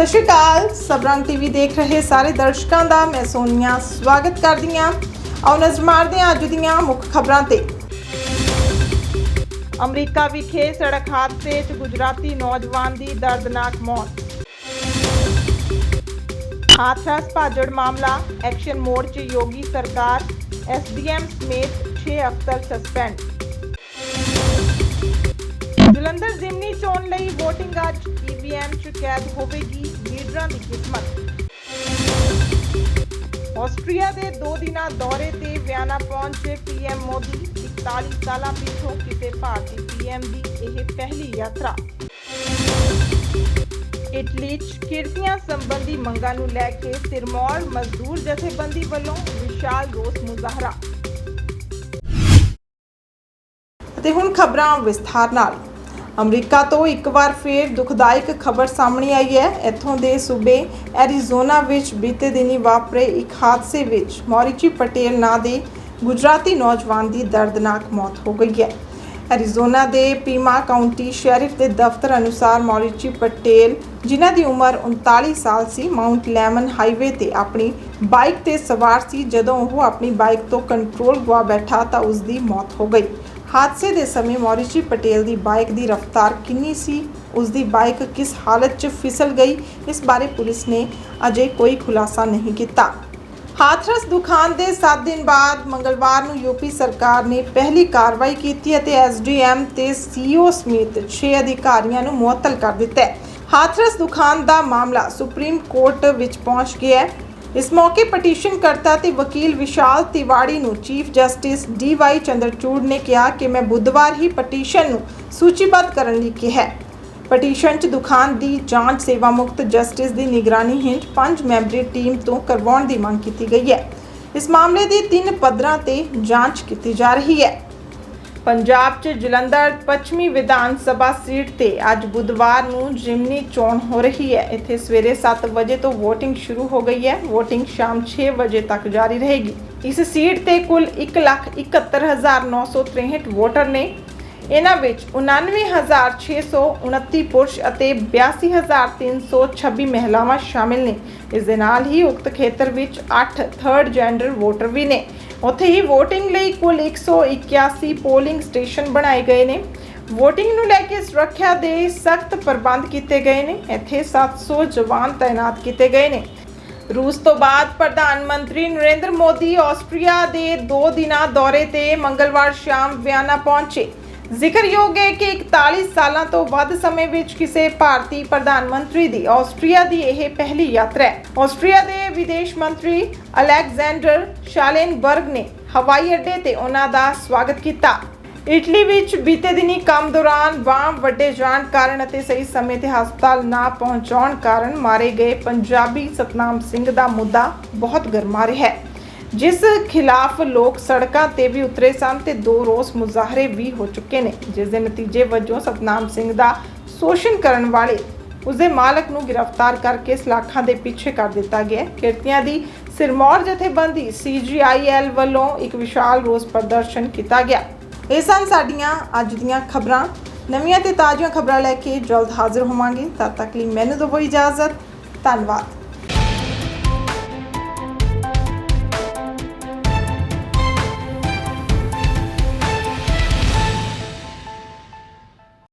ਸਤਿ ਸ਼੍ਰੀ ਅਕਾਲ। ਸਬਰੰਗ ਟੀਵੀ ਦੇਖ ਰਹੇ ਸਾਰੇ ਦਰਸ਼ਕਾਂ ਦਾ ਮੈਂ ਸੋਨੀਆ ਸਵਾਗਤ ਕਰਦੀ ਹਾਂ। ਆਓ ਨਜ਼ਰ ਮਾਰਦੇ ਹਾਂ ਅੱਜ ਦੀਆਂ ਮੁੱਖ ਖਬਰਾਂ ਤੇ। ਅਮਰੀਕਾ ਵਿਖੇ ਸੜਕ ਹਾਦਸੇ 'ਚ ਗੁਜਰਾਤੀ ਨੌਜਵਾਨ ਦੀ ਦਰਦਨਾਕ ਮੌਤ। ਹਾਥਰਸ ਭਾਜੜ ਮਾਮਲਾ, ਐਕਸ਼ਨ ਮੋਡ 'ਚ ਯੋਗੀ ਸਰਕਾਰ ਐਸਡੀਐਮ ਸਮੇਤ 6 ਅਫਸਰ ਸਸਪੈਂਡ। ਜਲੰਧਰ ਜ਼ਿਮਨੀ ਚੋਣ ਲਈ VOTING ਅੱਜ ਈਵੀਐਮ 'ਚ ਕੈਦ ਹੋਵੇਗੀ ਲੀਡਰਾਂ ਦੀ ਕਿਸਮਤ ਆਸਟਰੀਆ ਦੇ 2 ਦਿਨਾਂ ਦੌਰੇ ਤੇ ਵਿਆਨਾ ਪਹੁੰਚੇ ਪੀਐਮ ਮੋਦੀ 41 ਸਾਲਾਂ ਪਿੱਛੋਂ ਕਿਸੇ ਭਾਰਤੀ ਪੀਐਮ ਦੀ ਇਹ ਪਹਿਲੀ ਯਾਤਰਾ। ਇਟਲੀ 'ਚ ਕਿਰਤੀਆਂ ਸੰਬੰਧੀ ਮੰਗਾਂ ਨੂੰ ਲੈ ਕੇ ਸਿਰਮੌਰ ਮਜ਼ਦੂਰ ਜਥੇਬੰਦੀ ਵੱਲੋਂ ਵਿਸ਼ਾਲ ਰੋਸ ਮੁਜ਼ਾਹਰਾ। ਅਤੇ ਹੁਣ ਖਬਰਾਂ ਵਿਸਥਾਰ ਨਾਲ। ਅਮਰੀਕਾ ਤੋਂ ਇੱਕ ਵਾਰ ਫੇਰ ਦੁਖਦਾਇਕ ਖਬਰ ਸਾਹਮਣੇ ਆਈ ਹੈ। ਇੱਥੋਂ ਦੇ ਸੂਬੇ ਐਰੀਜ਼ੋਨਾ ਵਿੱਚ ਬੀਤੇ ਦਿਨੀ ਵਾਪਰੇ ਇੱਕ ਹਾਦਸੇ ਵਿੱਚ ਮੌਰੀਚੀ ਪਟੇਲ ਨਾਂ ਦੇ ਗੁਜਰਾਤੀ ਨੌਜਵਾਨ ਦੀ ਦਰਦਨਾਕ ਮੌਤ ਹੋ ਗਈ ਹੈ। ਐਰੀਜ਼ੋਨਾ ਦੇ ਪੀਮਾ ਕਾਉਂਟੀ ਸ਼ੈਰਿਫ ਦੇ ਦਫ਼ਤਰ ਅਨੁਸਾਰ ਮੌਰੀਚੀ ਪਟੇਲ, ਜਿਨ੍ਹਾਂ ਦੀ ਉਮਰ 39 ਸਾਲ ਸੀ, ਮਾਊਂਟ ਲੈਮਨ ਹਾਈਵੇ ਤੇ ਆਪਣੀ ਬਾਈਕ ਤੇ ਸਵਾਰ ਸੀ। ਜਦੋਂ ਉਹ ਆਪਣੀ ਬਾਈਕ ਤੋਂ ਕੰਟਰੋਲ ਗਵਾ ਬੈਠਾ ਤਾਂ ਉਸ ਦੀ ਮੌਤ ਹੋ ਗਈ। ਹਾਦਸੇ ਦੇ ਸਮੇਂ ਮੌਰੀਚੀ ਪਟੇਲ ਦੀ ਬਾਈਕ ਦੀ ਰਫ਼ਤਾਰ ਕਿੰਨੀ ਸੀ? ਉਸ ਦੀ ਬਾਈਕ ਕਿਸ ਹਾਲਤ 'ਚ ਫਿਸਲ ਗਈ? ਇਸ ਬਾਰੇ ਪੁਲਿਸ ਨੇ ਅਜੇ ਕੋਈ ਖੁਲਾਸਾ ਨਹੀਂ ਕੀਤਾ। ਹਾਥਰਸ ਦੁਖਾਨ ਦੇ 7 ਦਿਨ ਬਾਅਦ ਮੰਗਲਵਾਰ ਨੂੰ ਯੂਪੀ ਸਰਕਾਰ ਨੇ ਪਹਿਲੀ ਕਾਰਵਾਈ ਕੀਤੀ ਅਤੇ ਐਸਡੀਐਮ ਤੇ ਸੀਓ ਸਮੇਤ 6 ਅਧਿਕਾਰੀਆਂ ਨੂੰ ਮੁਅੱਤਲ ਕਰ ਦਿੱਤਾ ਹੈ। ਹਾਥਰਸ ਦੁਖਾਨ ਦਾ ਮਾਮਲਾ ਸੁਪਰੀਮ ਕੋਰਟ ਵਿੱਚ ਪਹੁੰਚ ਗਿਆ ਹੈ। ਇਸ ਮੌਕੇ ਪਟੀਸ਼ਨਕਰਤਾ ਤੇ ਵਕੀਲ ਵਿਸ਼ਾਲ ਤਿਵਾੜੀ ਨੂੰ chief justice D Y Chandrachud ਨੇ ਕਿਹਾ ਕਿ ਮੈਂ ਬੁੱਧਵਾਰ ਹੀ ਪਟੀਸ਼ਨ ਨੂੰ ਸੂਚੀਬੱਧ ਕਰਨ ਲਈ ਕਿਹਾ। ਹੈ ਪਟੀਸ਼ਨ 'ਚ ਦੁਕਾਨ ਦੀ ਜਾਂਚ ਸੇਵਾ ਮੁਕਤ ਜਸਟਿਸ ਦੀ ਨਿਗਰਾਨੀ ਹੇਠ ਪੰਜ ਮੈਂਬਰੀ ਟੀਮ ਤੋਂ ਕਰਵਾਉਣ ਦੀ ਮੰਗ ਕੀਤੀ ਗਈ ਹੈ। ਇਸ ਮਾਮਲੇ ਦੀ ਤਿੰਨ ਪੱਧਰਾਂ ਤੇ ਜਾਂਚ ਕੀਤੀ ਜਾ ਰਹੀ ਹੈ। ਪੰਜਾਬ 'ਚ ਜਲੰਧਰ ਪੱਛਮੀ ਵਿਧਾਨ ਸਭਾ ਸੀਟ ਤੇ ਅੱਜ ਬੁੱਧਵਾਰ ਨੂੰ ਜਿਮਨੀ ਚੋਣ ਹੋ ਰਹੀ ਹੈ। ਇੱਥੇ ਸਵੇਰੇ 7 ਵਜੇ ਤੋਂ VOTING ਸ਼ੁਰੂ ਹੋ ਗਈ ਹੈ। VOTING ਸ਼ਾਮ 6 ਵਜੇ ਤੱਕ ਜਾਰੀ ਰਹੇਗੀ। ਇਸ ਸੀਟ ਤੇ ਕੁੱਲ 171963 ਵੋਟਰ ਨੇ। ਇਹਨਾਂ ਵਿੱਚ 99629 ਪੁਰਸ਼ ਅਤੇ 82326 ਮਹਿਲਾਵਾਂ ਸ਼ਾਮਿਲ ਨੇ। ਇਸ ਦੇ ਨਾਲ ਹੀ ਉਕਤ ਖੇਤਰ ਵਿੱਚ 8 ਥਰਡ ਜੈਂਡਰ ਵੋਟਰ ਵੀ ਨੇ। ਉੱਥੇ ਹੀ VOTING ਲਈ ਕੁੱਲ 181 ਪੋਲਿੰਗ ਸਟੇਸ਼ਨ ਬਣਾਏ ਗਏ ਨੇ। VOTING ਨੂੰ ਲੈ ਕੇ ਸੁਰੱਖਿਆ ਦੇ ਸਖਤ ਪ੍ਰਬੰਧ ਕੀਤੇ ਗਏ ਨੇ। ਇੱਥੇ 700 ਜਵਾਨ ਤਾਇਨਾਤ ਕੀਤੇ ਗਏ ਨੇ। ਰੂਸ ਤੋਂ ਬਾਅਦ ਪ੍ਰਧਾਨ ਮੰਤਰੀ ਨਰਿੰਦਰ ਮੋਦੀ ਆਸਟਰੀਆ ਦੇ 2 ਦਿਨਾਂ ਦੌਰੇ ਤੇ ਮੰਗਲਵਾਰ ਸ਼ਾਮ ਵਿਆਨਾ ਪਹੁੰਚੇ। ਜ਼ਿਕਰਯੋਗ ਹੈ ਕਿ 41 ਸਾਲਾਂ ਤੋਂ ਵੱਧ ਸਮੇਂ ਵਿੱਚ ਕਿਸੇ ਭਾਰਤੀ ਪ੍ਰਧਾਨ ਮੰਤਰੀ ਦੀ ਆਸਟਰੀਆ ਦੀ ਇਹ ਪਹਿਲੀ ਯਾਤਰਾ ਹੈ। ਆਸਟਰੀਆ ਦੇ ਵਿਦੇਸ਼ ਮੰਤਰੀ ਅਲੈਗਜ਼ੈਂਡਰ ਸ਼ਾਲੇਨਬਰਗ ਨੇ ਹਵਾਈ ਅੱਡੇ ਤੇ ਉਹਨਾਂ ਦਾ ਸਵਾਗਤ ਕੀਤਾ। ਇਟਲੀ ਵਿੱਚ ਬੀਤੇ ਦਿਨੀ ਕੰਮ ਦੌਰਾਨ ਬਾਮ ਵੱਡੇ ਜਾਣ ਕਾਰਨ ਅਤੇ ਸਹੀ ਸਮੇਂ ਤੇ ਹਸਪਤਾਲ ਨਾ ਪਹੁੰਚਾਉਣ ਕਾਰਨ ਮਾਰੇ ਗਏ ਪੰਜਾਬੀ ਸਤਨਾਮ ਸਿੰਘ ਦਾ ਮੁੱਦਾ ਬਹੁਤ ਗਰਮਾ ਰਿਹਾ ਹੈ। ਜਿਸ ਖਿਲਾਫ ਲੋਕ ਸੜਕਾਂ ਤੇ ਵੀ ਉਤਰੇ ਸਨ ਤੇ ਦੋ ਰੋਸ ਮੁਜ਼ਾਹਰੇ ਵੀ ਹੋ ਚੁੱਕੇ ਨੇ, ਜਿਸ ਦੇ ਨਤੀਜੇ ਵਜੋਂ ਸਤਨਾਮ ਸਿੰਘ ਦਾ ਸ਼ੋਸ਼ਣ ਕਰਨ ਵਾਲੇ ਉਸਦੇ ਮਾਲਕ ਨੂੰ ਗ੍ਰਿਫਤਾਰ ਕਰਕੇ ਸਲਾਖਾਂ ਦੇ ਪਿੱਛੇ ਕਰ ਦਿੱਤਾ ਗਿਆ। ਕਿਰਤੀਆਂ ਦੀ ਸਿਰਮੌਰ ਜਥੇਬੰਦੀ CGIL ਵੱਲੋਂ ਇੱਕ ਵਿਸ਼ਾਲ ਰੋਸ ਪ੍ਰਦਰਸ਼ਨ ਕੀਤਾ ਗਿਆ। ਇਹ ਸਨ ਸਾਡੀਆਂ ਅੱਜ ਦੀਆਂ ਖਬਰਾਂ। ਨਵੀਆਂ ਤੇ ਤਾਜ਼ੀਆਂ ਖਬਰਾਂ ਲੈ ਕੇ ਜਲਦ ਹਾਜ਼ਰ ਹੋਵਾਂਗੇ। ਤਦ ਤੱਕ ਲਈ ਮੈਨੂੰ ਦਿਓ ਇਜਾਜ਼ਤ। ਧੰਨਵਾਦ।